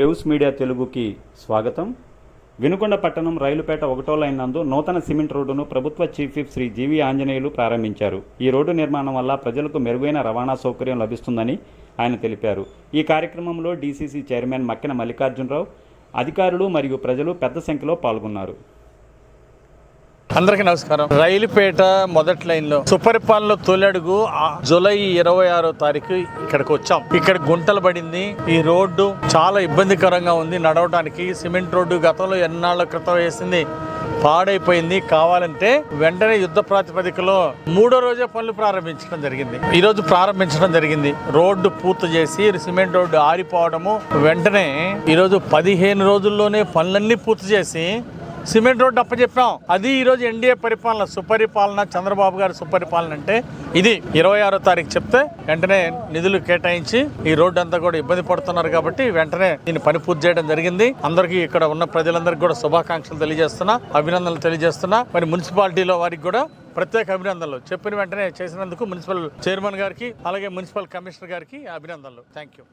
Waves media తెలుగుకి స్వాగతం. వినుకొండ పట్టణం రైలుపేట ఒకటో లైన్ నందు నూతన సిమెంట్ రోడ్డును ప్రభుత్వ chief whip Shri G V Anjaneyulu ప్రారంభించారు. ఈ రోడ్డు నిర్మాణం వల్ల ప్రజలకు మెరుగైన రవాణా సౌకర్యం లభిస్తుందని ఆయన తెలిపారు. ఈ కార్యక్రమంలో డీసీసీ చైర్మన్ మక్కిన మల్లికార్జునరావు అధికారులు మరియు ప్రజలు పెద్ద సంఖ్యలో పాల్గొన్నారు. అందరికీ నమస్కారం. రైలుపేట మొదటి లైన్లో సుపరిపాలనలో తొలడుగు ఆ జూలై ఇరవై ఆరో తారీఖు ఇక్కడికి వచ్చాం. ఇక్కడ గుంటలు పడింది. ఈ రోడ్డు చాలా ఇబ్బందికరంగా ఉంది. నడవడానికి సిమెంట్ రోడ్డు గతంలో ఎన్నాళ్ళ క్రితం వేసింది పాడైపోయింది. కావాలంటే వెంటనే యుద్ధ ప్రాతిపదికలో మూడో రోజే పనులు ప్రారంభించడం జరిగింది. ఈ రోజు ప్రారంభించడం జరిగింది. రోడ్డు పూర్తి చేసి సిమెంట్ రోడ్డు ఆరిపోవడము వెంటనే ఈరోజు పదిహేను రోజుల్లోనే పనులన్నీ పూర్తి చేసి సిమెంట్ రోడ్డు అప్పచెప్పాం అది ఈరోజు ఎన్డీఏ పరిపాలన సుపరిపాలన చంద్రబాబు గారి సుపరిపాలన అంటే ఇది ఇరవై ఆరో తారీఖు చెప్తే వెంటనే నిధులు కేటాయించి ఈ రోడ్డు అంతా కూడా ఇబ్బంది పడుతున్నారు కాబట్టి వెంటనే దీన్ని పని పూర్తి చేయడం జరిగింది. అందరికీ ఇక్కడ ఉన్న ప్రజలందరికీ కూడా శుభాకాంక్షలు తెలియజేస్తున్నా అభినందనలు తెలియజేస్తున్నా. మరి మున్సిపాలిటీలో వారికి కూడా ప్రత్యేక అభినందనలు. చెప్పిన వెంటనే చేసినందుకు మున్సిపల్ చైర్మన్ గారికి అలాగే మున్సిపల్ కమిషనర్ గారికి అభినందనలు. Thank you